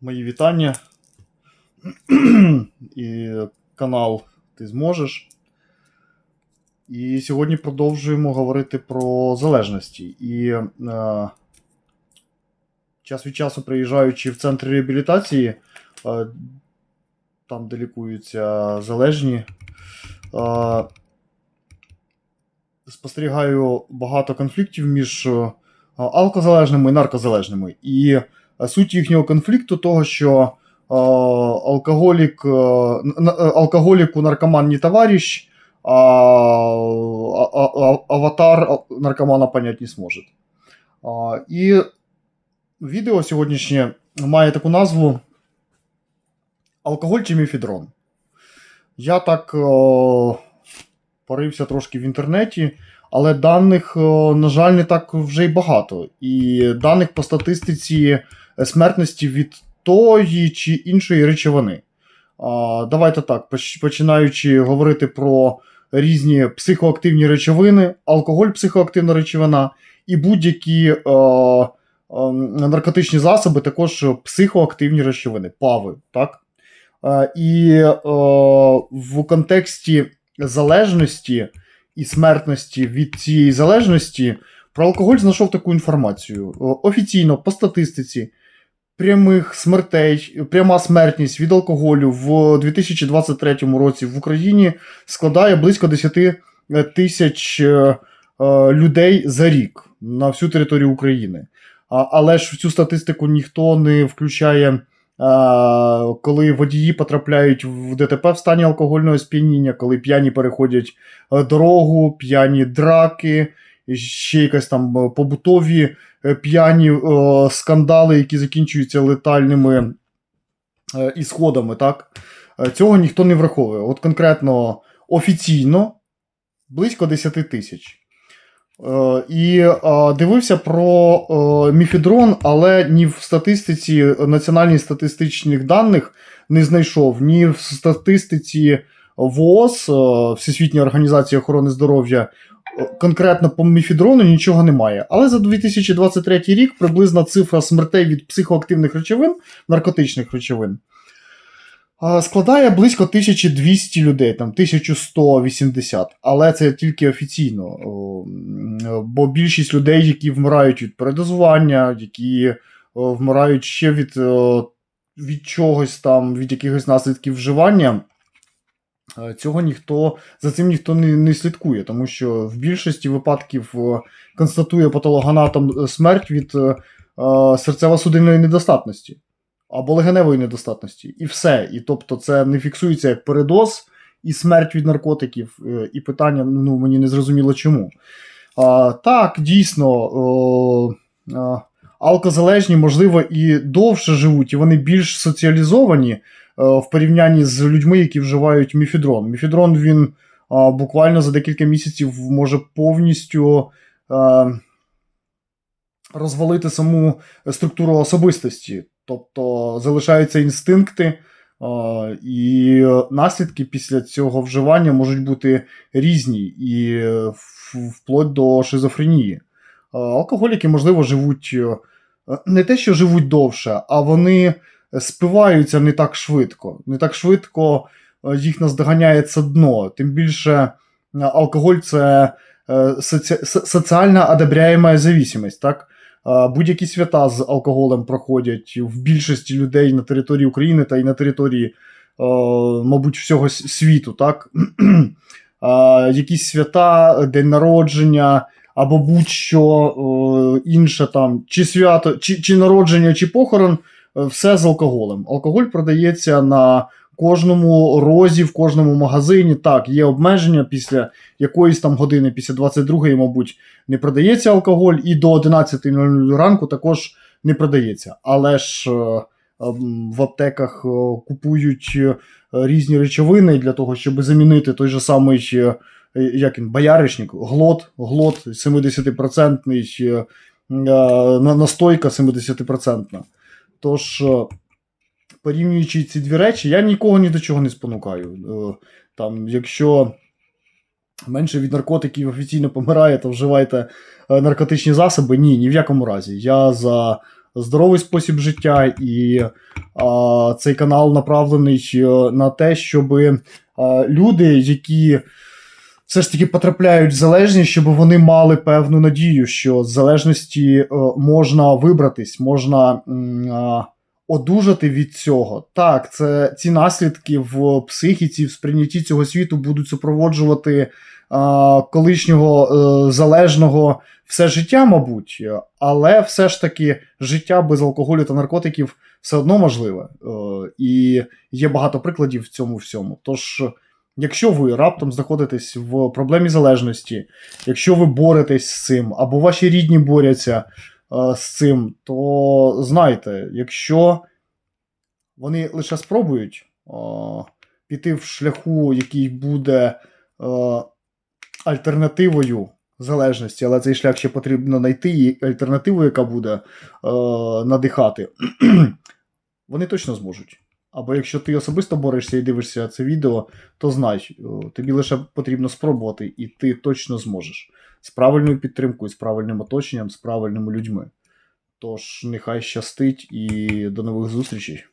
Мої вітання. І канал Ти зможеш. І сьогодні продовжуємо говорити про залежності. І е, час від часу приїжджаючи в центр реабілітації, е, там, де лікуються залежні, е, спостерігаю багато конфліктів між е, алкозалежними і наркозалежними. І суть їхнього конфлікту того, що е, алкоголік, е, н- алкоголіку наркоман не товарищ, а, аватар наркомана понять не зможе. І відео сьогоднішнє має таку назву Алкоголь чи міфедрон. Я так о, порився трошки в інтернеті, але даних, на жаль, не так вже й багато. І даних по статистиці е, смертності від тої чи іншої речовини. Давайте так, починаючи говорити про різні психоактивні речовини, алкоголь психоактивна речовина і будь-які е, е, наркотичні засоби, також психоактивні речовини, пави. Так? Е, і в контексті залежності і смертності від цієї залежності про алкоголь знайшов таку інформацію. Офіційно, по статистиці, прямих смертей, пряма смертність від алкоголю в 2023 році в Україні складає близько 10 тисяч е, е, людей за рік на всю територію України. Але ж в цю статистику ніхто не включає, коли водії потрапляють в ДТП в стані алкогольного сп'яніння, коли п'яні переходять е, дорогу, п'яні драки, ще якась там е, побутові е, п'яні е, скандали, які закінчуються летальними ісходами. Так? Цього ніхто не враховує. От конкретно офіційно близько 10 тисяч. І дивився про міфедрон, але ні в статистиці національних статистичних даних не знайшов, ні в статистиці ВООЗ, е, Всесвітньої організації охорони здоров'я, конкретно по міфедрону нічого немає. Але за 2023 рік приблизна цифра смертей від психоактивних речовин, наркотичних речовин, складає близько 1200 людей, там 1180. Але це тільки офіційно. Бо більшість людей, які вмирають від передозування, які вмирають ще від, від чогось там, від якихось наслідків вживання. Е, Цього ніхто за цим ніхто не, не слідкує, тому що в більшості випадків констатує патологоанатом е, смерть від е, е, серцево-судинної недостатності або легеневої недостатності. І все. І тобто це не фіксується як передоз і смерть від наркотиків. е, І питання ну, мені не зрозуміло чому. А, так, дійсно, о, а, алкозалежні, можливо, і довше живуть, і вони більш соціалізовані е, в порівнянні з людьми, які вживають міфедрон. Міфедрон він буквально за декілька місяців може повністю. Розвалити саму структуру особистості, тобто залишаються інстинкти, е, і наслідки після цього вживання можуть бути різні, і е, вплоть до шизофренії. Е, Алкоголіки, можливо, живуть е, не те, що живуть довше, а вони спиваються не так швидко. Не так швидко е, їх наздоганяє це дно. Тим більше е, алкоголь це е, соці... со- соціально одобряєма зависимость, так? Будь-які свята з алкоголем проходять в більшості людей на території України та й на території, мабуть, всього світу, так? Якісь свята, день народження або будь-що інше там, чи свято, чи, чи народження, чи похорон, все з алкоголем. Алкоголь продається на кожному розі, в кожному магазині. Так, є обмеження після якоїсь там години, після 22-ї, мабуть, не продається алкоголь, і до 11.00 ранку також не продається. Але ж е, ем, в аптеках е, купують е, різні речовини для того, щоб замінити той же самий як він, бояришник, глот, глот 70% е, е, на- настойка 70%. Тож, е, порівнюючи ці дві речі, я нікого ні до чого не спонукаю. Е, Там, якщо менше від наркотиків офіційно помирає, то вживайте е, наркотичні засоби. Ні, ні в якому разі. Я за здоровий спосіб життя, і а, цей канал направлений на те, щоб люди, які все ж таки потрапляють в залежність, щоб вони мали певну надію, що з залежності е, можна вибратись, можна одужати від цього. Так, це ці наслідки в психіці, в сприйнятті цього світу будуть супроводжувати колишнього е, залежного все життя, мабуть, але все ж таки життя без алкоголю та наркотиків все одно можливе. Е, і є багато прикладів в цьому всьому. Тож, якщо ви раптом знаходитесь в проблемі залежності, якщо ви боретесь з цим, або ваші рідні борються е, з цим, то знайте, якщо вони лише спробують е, піти в шляху, який буде е, альтернативою залежності, але цей шлях ще потрібно знайти, і альтернативу, яка буде е, надихати, вони точно зможуть. Або якщо ти особисто борешся і дивишся це відео, то знай, е, тобі лише потрібно спробувати, і ти точно зможеш. З правильною підтримкою, з правильним оточенням, з правильними людьми. Тож, нехай щастить і до нових зустрічей.